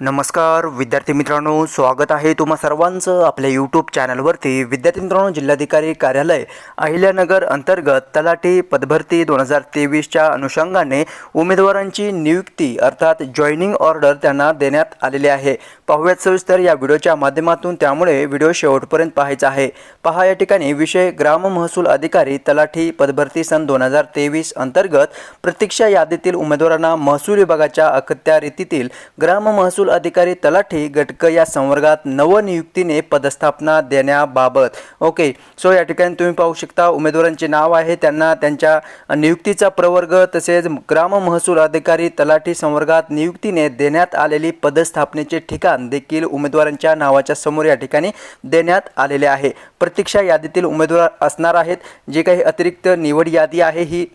नमस्कार विद्यार्थी मित्रांनो स्वागत आहे तुम्हा सर्वांचं आपल्या यूट्यूब चॅनलवरती विद्यार्थी मित्रांनो जिल्हाधिकारी कार्यालय अहिल्यानगर अंतर्गत तलाठी पदभरती दोन हजार तेवीसच्या अनुषंगाने उमेदवारांची नियुक्ती अर्थात जॉईनिंग ऑर्डर त्यांना देण्यात आलेली आहे. पाहूयात सविस्तर या व्हिडिओच्या माध्यमातून. त्यामुळे व्हिडिओ शेवटपर्यंत पाहायचा आहे. पहा या ठिकाणी विषय ग्राम महसूल अधिकारी तलाठी पदभरती सन दोन हजार तेवीस अंतर्गत प्रतीक्षा यादीतील उमेदवारांना महसूल विभागाच्या अखत्यारीतील ग्राम महसूल अधिकारी तलाठी गटक या संवर्गात नवनियुक्तीने पदस्थापना देण्याबाबत. ओके सो या ठिकाणी तुम्ही पाहू शकता उमेदवारांचे नाव आहे. त्यांना त्यांच्या नियुक्तीचा प्रवर्ग तसेच ग्राम महसूल अधिकारी तलाठी संवर्गात नियुक्तीने देण्यात आलेली पदस्थापनेचे ठिकाण देखील उमेदवारांच्या नावाच्या समोर या ठिकाणी देण्यात आलेले आहे. प्रतीक्षा यादीतील उमेदवार असणार आहेत. जे काही अतिरिक्त निवड यादी आहे ही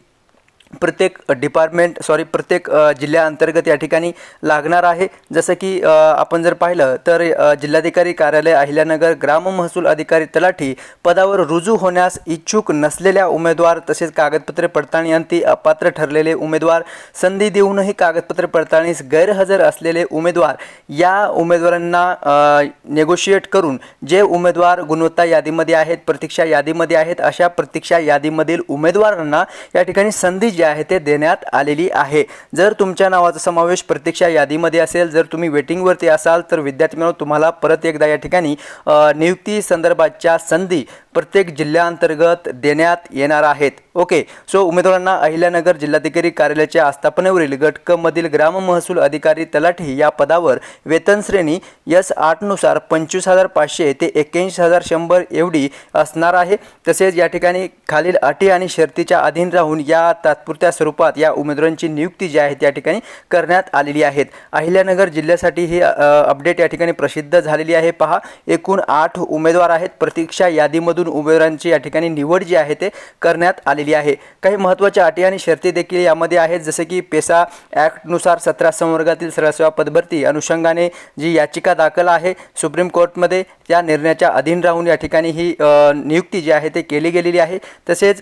प्रत्येक डिपार्टमेंट सॉरी प्रत्येक जिल्ह्याअंतर्गत या ठिकाणी लागणार आहे. जसं की आपण जर पाहिलं तर जिल्हाधिकारी कार्यालय अहिल्यानगर ग्राम महसूल अधिकारी तलाठी पदावर रुजू होण्यास इच्छुक नसलेल्या उमेदवार तसेच कागदपत्रे पडताळणी अपात्र ठरलेले उमेदवार संधी देऊनही कागदपत्रे पडताळणीस गैरहजर असलेले उमेदवार या उमेदवारांना नेगोशिएट करून जे उमेदवार गुणवत्ता यादीमध्ये आहेत प्रतीक्षा यादीमध्ये आहेत अशा प्रतीक्षा यादीमधील उमेदवारांना या ठिकाणी संधी जी आहे ते देण्यात आलेली आहे. जर तुमच्या नावाचा समावेश प्रतीक्षा यादीमध्ये असेल जर तुम्ही वेटिंगवरती असाल तर विद्यार्थी मित्रांनो तुम्हाला परत एकदा या ठिकाणी नियुक्ती संदर्भाच्या संधी प्रत्येक जिल्ह्याअंतर्गत देण्यात येणार आहेत. ओके सो उमेदवारांना अहिल्यानगर जिल्हाधिकारी कार्यालयाच्या आस्थापनेवरील गट क मधील ग्राम महसूल अधिकारी तलाठी या पदावर वेतन श्रेणी यस आठनुसार पंचवीस हजार पाचशे ते एक्क्याऐंशी हजार शंभर एवढी असणार आहे. तसेच या ठिकाणी खालील अटी आणि शर्तीच्या अधीन राहून या तात्पुरत्या स्वरूपात या उमेदवारांची नियुक्ती जी आहे त्या ठिकाणी करण्यात आलेली आहेत. अहिल्यानगर जिल्ह्यासाठी ही अपडेट या ठिकाणी प्रसिद्ध झालेली आहे. पहा एकूण आठ उमेदवार आहेत. प्रतीक्षा यादीमधून उमेदवारांची या ठिकाणी निवड जी आहे ते करण्यात आलेली आहे. काही महत्त्वाच्या अटी आणि शर्ती देखील यामध्ये आहेत. जसे की पेसा ॲक्टनुसार सतरा संवर्गातील सरसेवा पदभरती अनुषंगाने जी याचिका दाखल आहे सुप्रीम कोर्टमध्ये त्या निर्णयाच्या अधीन राहून या ठिकाणी ही नियुक्ती जी आहे ते केली गेलेली आहे. तसेच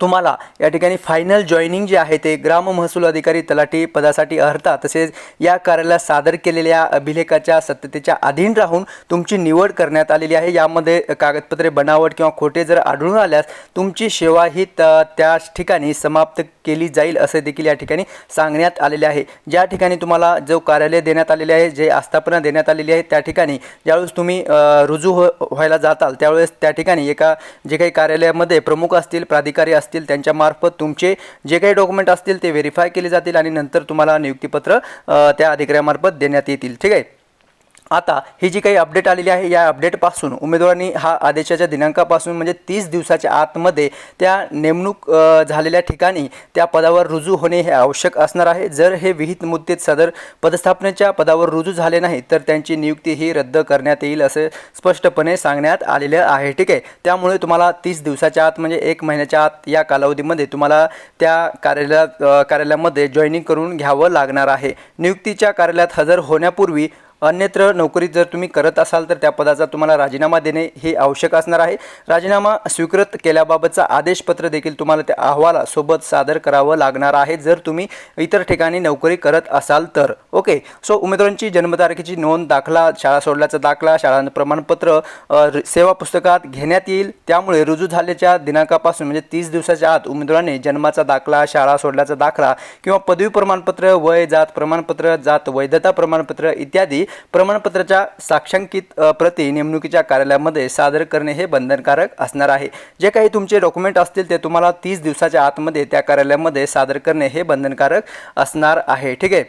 तुम्हाला या ठिकाणी फायनल जॉईनिंग जे आहे ते ग्राम महसूल अधिकारी तलाठी पदासाठी अर्हता तसेच या कार्यालयात सादर केलेल्या अभिलेखाच्या सत्यतेच्या अधीन राहून तुमची निवड करण्यात आलेली आहे. यामध्ये कागदपत्रे बनावट किंवा खोटे जर आढळून आल्यास तुमची सेवा ही त त्या ठिकाणी समाप्त केली जाईल असे देखील या ठिकाणी सांगण्यात आलेले आहे. ज्या ठिकाणी तुम्हाला जो कार्यालय देण्यात आलेले आहे जे आस्थापना देण्यात आलेली आहे त्या ठिकाणी ज्यावेळेस तुम्ही रुजू हो व्हायला जाताल त्यावेळेस त्या ठिकाणी एका जे काही कार्यालयामध्ये प्रमुख असतील प्राधिकारी असतील त्यांच्यामार्फत तुमचे जे काही डॉक्युमेंट असतील ते व्हेरीफाय केले जातील आणि नंतर तुम्हाला नियुक्तीपत्र त्या अधिकाऱ्यामार्फत देण्यात येतील. ठीक आहे? आता ही जी काही अपडेट आलेली आहे या अपडेटपासून उमेदवारांनी हा आदेशाच्या दिनांकापासून म्हणजे तीस दिवसाच्या आतमध्ये त्या नेमणूक झालेल्या ठिकाणी त्या पदावर रुजू होणे हे आवश्यक असणार आहे. जर हे विहित मुद्देत सदर पदस्थापनेच्या पदावर रुजू झाले नाही तर त्यांची नियुक्ती ही रद्द करण्यात येईल असे स्पष्टपणे सांगण्यात आलेलं आहे. ठीक आहे. त्यामुळे तुम्हाला तीस दिवसाच्या आत म्हणजे एक महिन्याच्या आत या कालावधीमध्ये तुम्हाला त्या कार्यालयात कार्यालयामध्ये जॉईनिंग करून घ्यावं लागणार आहे. नियुक्तीच्या कार्यालयात हजर होण्यापूर्वी अन्यत्र नोकरी जर तुम्ही करत असाल तर त्या पदाचा तुम्हाला राजीनामा देणे हे आवश्यक असणार आहे. राजीनामा स्वीकृत केल्याबाबतचा आदेशपत्र देखील तुम्हाला त्या अहवालासोबत सादर करावं लागणार आहे. जर तुम्ही इतर ठिकाणी नोकरी करत असाल तर. ओके सो उमेदवारांची जन्मतारखेची नोंद दाखला शाळा सोडल्याचा दाखला शाळा प्रमाणपत्र सेवा पुस्तकात घेण्यात येईल. त्यामुळे रुजू झाल्याच्या दिनांकापासून म्हणजे तीस दिवसाच्या आत उमेदवाराने जन्माचा दाखला शाळा सोडल्याचा दाखला किंवा पदवी प्रमाणपत्र वय जात प्रमाणपत्र जात वैधता प्रमाणपत्र इत्यादी प्रमाणपत्राच्या साक्षांकित प्रति प्रती नेमणुकीच्या कार्यालयामध्ये सादर करणे हे बंधनकारक असणार आहे. जे काही तुमचे डॉक्युमेंट असतील ते तुम्हाला तीस दिवसाच्या आतमध्ये त्या कार्यालयामध्ये सादर करणे हे बंधनकारक असणार आहे. ठीक आहे?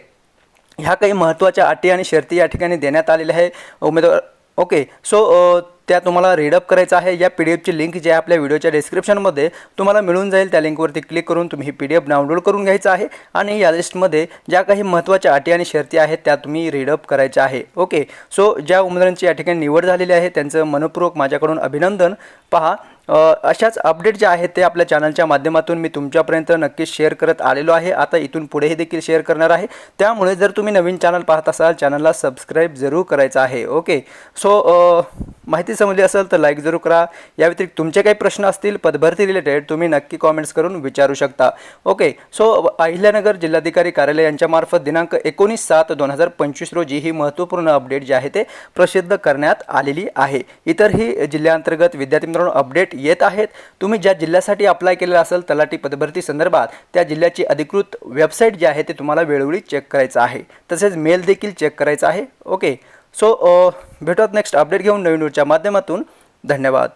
ह्या काही महत्त्वाच्या अटी आणि शर्ती या ठिकाणी देण्यात आलेल्या आहे. उमेदवार ओके. सो त्या तुम्हाला रीडअप करायचं आहे. या पी डी एफची लिंक जी आहे आपल्या व्हिडिओच्या डिस्क्रिप्शनमध्ये तुम्हाला मिळून जाईल. त्या लिंकवरती क्लिक करून तुम्ही ही पी डी एफ डाउनलोड करून घ्यायचं आहे. आणि या लिस्टमध्ये ज्या काही महत्त्वाच्या अटी आणि शर्ती आहेत त्या तुम्ही रीडअप करायच्या आहे. ओके सो ज्या उमेदवारांची या ठिकाणी निवड झालेली आहे त्यांचं मनपूर्वक माझ्याकडून अभिनंदन. पहा अशाच अपडेट ज्या आहेत ते आपल्या चॅनलच्या माध्यमातून मी तुमच्यापर्यंत नक्कीच शेअर करत आलेलो आहे. आता इथून पुढेही देखील शेअर करणार आहे. त्यामुळे जर तुम्ही नवीन चॅनल पाहत असाल चॅनलला सबस्क्राईब जरूर करायचं आहे. ओके सो माहिती समजली असेल तर लाईक जरूर करा. या व्यतिरिक्त तुमचे काही प्रश्न असतील पदभरती रिलेटेड तुम्ही नक्की कॉमेंट्स करून विचारू शकता. ओके सो अहिल्यानगर जिल्हाधिकारी कार्यालय यांच्यामार्फत दिनांक एकोणीस सात दोन हजार पंचवीस रोजी ही महत्त्वपूर्ण अपडेट जे आहे ते प्रसिद्ध करण्यात आलेली आहे. इतरही जिल्ह्याअंतर्गत विद्यार्थी मित्रांनो अपडेट येत आहेत. तुम्ही ज्या जिल्ह्यासाठी अप्लाय केलेला असेल तलाठी पदभरती संदर्भात त्या जिल्ह्याची अधिकृत वेबसाईट जी आहे ते तुम्हाला वेळोवेळी चेक करायचं आहे. तसेच मेल देखील चेक करायचा आहे. ओके सो uh, भेटूयात नेक्स्ट अपडेट घेऊन नवीन न्यूजच्या माध्यमातून. धन्यवाद.